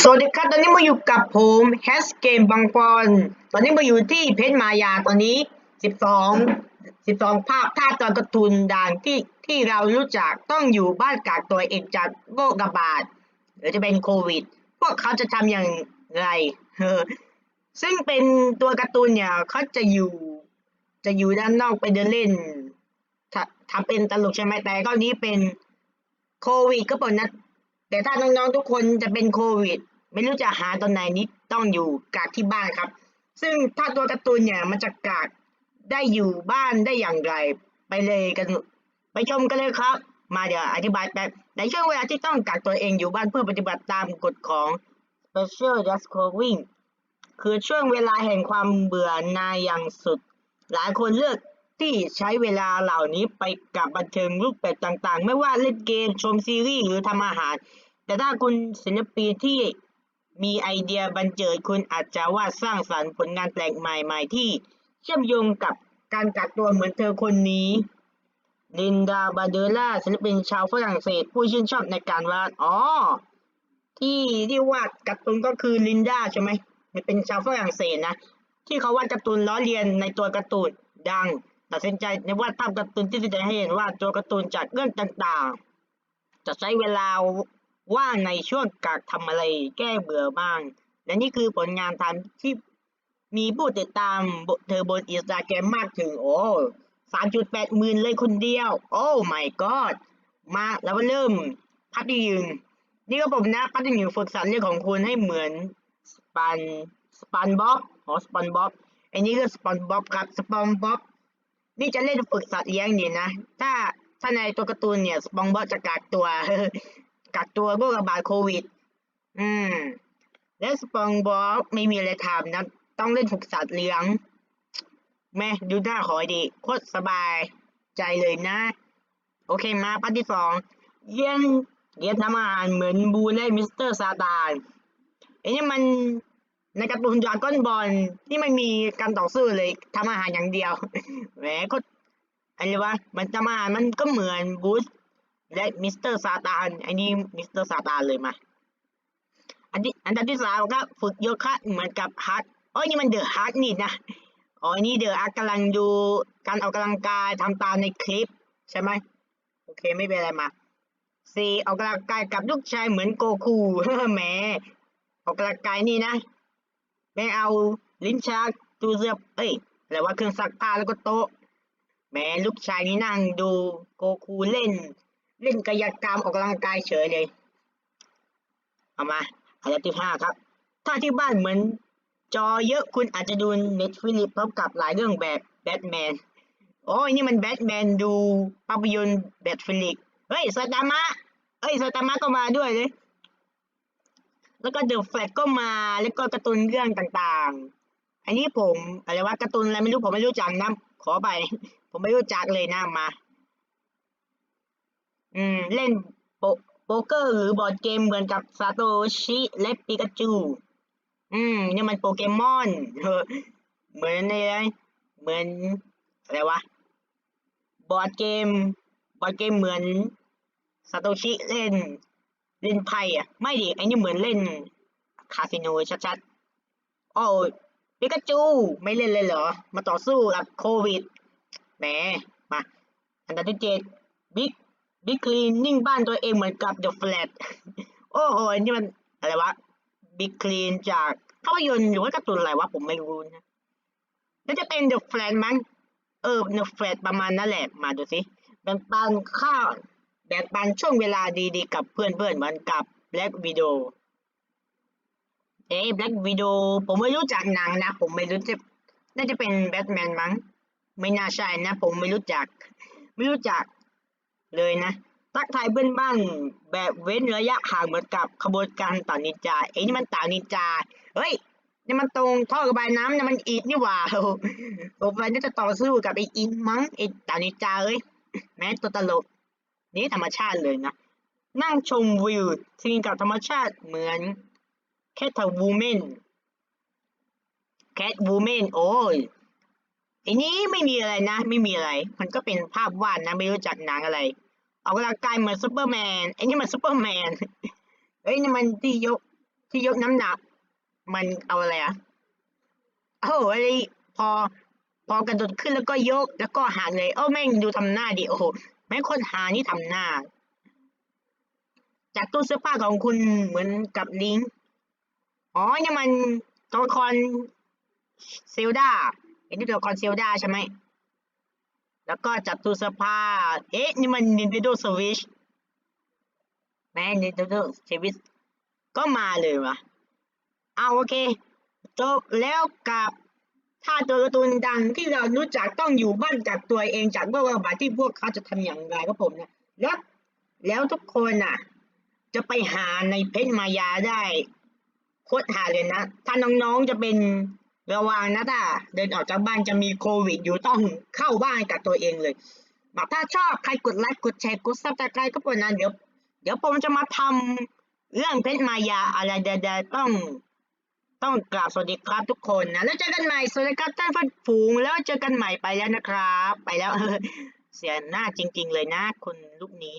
สวัสดีครับ ตอนนี้มาอยู่กับผมแฮชเกมบางปอน ตอนนี้มาอยู่ที่เพชรมายาตอนนี้ 12 12 ภาพท่าตอนการ์ตูนด่านที่ที่เรารู้จักต้องอยู่บ้านกักตัวเองจากโรคระบาดหรือจะเป็นโควิด พวกเขาจะทำอย่างไรเออซึ่งเป็นตัวการ์ตูนเนี่ยเขาจะอยู่จะอยู่ด้านนอกไปเดินเล่นถ้าทำเป็นตลกใช่ไหมแต่ก็นี้เป็นโควิดก็เปนนะ แต่ถ้าน้องๆทุกคนจะเป็นโควิด ไม่รู้จะหาตอนไหนนี้ต้องอยู่กักที่บ้านครับ ซึ่งถ้าตัวการ์ตูนเนี่ยมันจะกักได้อยู่บ้านได้อย่างไรไปเลยกัน ไปชมกันเลยครับ มาเดี๋ยวอธิบายแป๊บในช่วงเวลาที่ต้องกักตัวเองอยู่บ้านเพื่อปฏิบัติตามกฎของ Special Just Coving คือช่วงเวลาแห่งความเบื่อหน่ายอย่างสุด หลายคนเลือก ที่ใช้เวลาเหล่านี้ไปกับบันเทิงรูปแบบต่างๆ ไม่ว่าเล่นเกมชมซีรีส์หรือทำอาหาร แต่ถ้าคุณศิลปินที่มีไอเดียบันเจิดคุณอาจจะวาดสร้างสรรค์ผลงานแปลกใหม่ ๆ ที่เชื่อมโยงกับการกักตัวเหมือนเธอคนนี้ลินดาบาเดล่าศิลปินชาวฝรั่งเศส ผู้ชื่นชอบในการวาดอ๋อที่ที่วาดการ์ตูนก็คือลินดาใช่ไหมเป็นชาวฝรั่งเศสนะที่เขาวาดการ์ตูนล้อเลียนในตัวการ์ตูนดัง ตัดสินใจในวาดภาพการ์ตูนที่แสดงให้เห็นว่าตัวการ์ตูนจากเรื่องต่างๆ จะใช้เวลาว่างในช่วงกักทำอะไรแก้เบื่อบ้าง และนี่คือผลงานทำที่มีผู้ติดตามเธอบนอินสตาแกรมมากถึงโอ้สามจุดแปดหมื่นเลยคนเดียว โอ้ my god มาแล้วมาเริ่มพัดยืนนี่ก็ผมนะพัดยืนฝึกสัตว์เรื่องของคุณให้เหมือนสปันสปันบ๊อบอ๋อสปันบ๊อบอันนี้คือสปันบ๊อบครับสปันบ๊อบ นี่จะเล่นฝึกสัตว์เลี้ยงเนี่ยนะ ถ้าถ้าในตัวการ์ตูนเนี่ยสปองบอบจะกักตัวกักตัวโรคระบาดโควิด อืม แล้วสปองบอบไม่มีอะไรทำนะ ต้องเล่นฝึกสัตว์เลี้ยง แม่ดูหน้าขอยดี โคตรสบายใจเลยนะ โอเคมาปัที่สองเรียนเรียนทำอาหารเหมือนบูและมิสเตอร์ซาตานไอ้นี่มัน ในการ์ตูนดราก้อนบอลที่ไม่มีการต่อสู้เลยทำอาหารอย่างเดียวแหมก็อะไรวะมันทำอาหารมันก็เหมือนบูสและมิสเตอร์ซาตานไอ้นี่มิสเตอร์ซาตานเลยมาอันที่อันดับที่สามครับฝึกโยคะเหมือนกับฮาร์ดอ๋อนี่มันเดอะฮาร์ดนี่นะอ๋ออันนี่เดอะฮาร์กำลังดูการออกกำลังกายทำตามในคลิปใช่ไหมโอเคไม่เป็นไรมาสี่ออกกำลังกายกับลูกชายเหมือนโกคูแหมออกกำลังกายนี่นะ ไม่เอาลิ้นชักตู้เสื้อเอ้ยอะไรว่าเครื่องซักผ้าแล้วก็โต๊ะแหมลูกชายนี่นั่งดูโกคูเล่น เล่นกายกรรมออกกำลังกายเฉยเลย เอามาอันดับที่ห้าครับ ถ้าที่บ้านเหมือนจอเยอะคุณอาจจะดูเน็ตฟิลิปพร้อมกับหลายเรื่องแบบแบทแมนโอ้ยนี่มันแบทแมนดูภาพยนตร์แบทฟิลิกเฮ้ยสตามะเฮ้ยสตามะก็มาด้วยเลย แล้วก็เดอะแฟลชก็มา แล้วก็การ์ตูนเรื่องต่างๆ อันนี้ผมอะไรวะการ์ตูนอะไรไม่รู้ผมไม่รู้จักนะ ขอไป ผมไม่รู้จักเลยนะมา อืม เล่นโปโป๊กเกอร์หรือบอร์ดเกมเหมือนกับซาโตชิและปิกาจู อืมนี่มันโปเกมอนเออเหมือนอะไรเหมือนอะไรวะ บอร์ดเกม บอร์ดเกมเหมือนซาโตชิเล่น เล่นไพ่อะไม่ดิไอ้นี่เหมือนเล่น คาสิโนชัดๆโอ้ปิกาจูไม่เล่นเลยเหรอ มาต่อสู้กับโควิดแหมมา อันดับที่เจ็ดบิ๊กบิ๊กคลีนนิ่งบ้านตัวเองเหมือนกับ The Flat โอ้โหอันนี่มันอะไรวะบิ๊กคลีนจากภาพยนตร์หรือว่าการ์ตูนอะไรวะผมไม่รู้นะน่าจะเป็น The Flat มั้งเออ The Flat ประมาณนั่นแหละมาดูสิแบ่งปันข้าว แบ่งปันช่วงเวลาดีๆ กับเพื่อนๆเหมือนกับ Black Widow เอ๊ะ Black Widow ผมไม่รู้จักหนังนะ ผมไม่รู้จะน่าจะเป็นแบทแมนมั้ง ไม่น่าใช่นะ ผมไม่รู้จัก ไม่รู้จักเลยนะ ทักทายเพื่อนบ้านแบบเว้นระยะห่างเหมือนกับขบวนการต่อนินจาเอ้นี่มันต่านินจา เฮ้ยนี่มันตรงท่อระบายน้ำนี่มันอีดนี่หว่าโอ้โอ้ไฟน่าจะต่อสู้กับไอ้อินมั้งไอ้ต่านินจาเอ้ยแม้ตัวตลก นี่ธรรมชาติเลยนะ นั่งชมวิวทิงกับธรรมชาติเหมือนแคทวูแมนแคทวูแมนโอ้ยอันนี้ไม่มีอะไรนะ ไม่มีอะไร มันก็เป็นภาพวาดนะไม่รู้จักหนังอะไรออกกำลังกายเหมือนซูเปอร์แมนไอ้นี่มันซูเปอร์แมนเอ้ยนี่มันที่ยกที่ยกน้ำหนัก มันเอาอะไรอะโอ้โหอะไรพอ พอกระโดดขึ้นแล้วก็ยกแล้วก็หันเลย โอ้แม่งดูทำหน้าดิโอ้โห ม่งคนหานี่ทำหน้า จากตู้เสื้อผ้าของคุณเหมือนกับลิงอ๋อนี่มันตัวละครเซลดาเห็นที่ตัวละครเซลดาใช่ไหม แล้วก็จับตู้เสื้อผ้า เอ๊ะ นี่มัน Nintendo Switch แม่ Nintendo Switch ก็มาเลยวะเอาโอเค จบแล้วกับ ถ้าตัวการ์ตูนดังที่เรารู้จักต้องอยู่บ้านจากตัวเองจากเมื่อวันบาทที่พวกเขาจะทำอย่างไรครับผมเนี่ยแล้วแล้วทุกคนน่ะ จะไปหาในเพจมายาได้โคตรหาเลยนะ ถ้าน้องๆจะเป็นระวังนะถ้าเดินออกจากบ้านจะมีโควิด อยู่ต้องเข้าบ้านกับตัวเองเลยแบบถ้าชอบใครกดไลค์กดแชร์กดซับสไครต์ก็ปนนั้นเดี๋ยว เดี๋ยวผมจะมาทำเรื่องเพชรมายาอะไรเดๆต้อง ต้องกราบสวัสดีครับทุกคนนะแล้วเจอกันใหม่สวัสดีครับท่านฟันฝูงแล้วเจอกันใหม่ไปแล้วนะครับ ไปแล้วเสียหน้าจริง ๆ เลยนะคนลูกนี้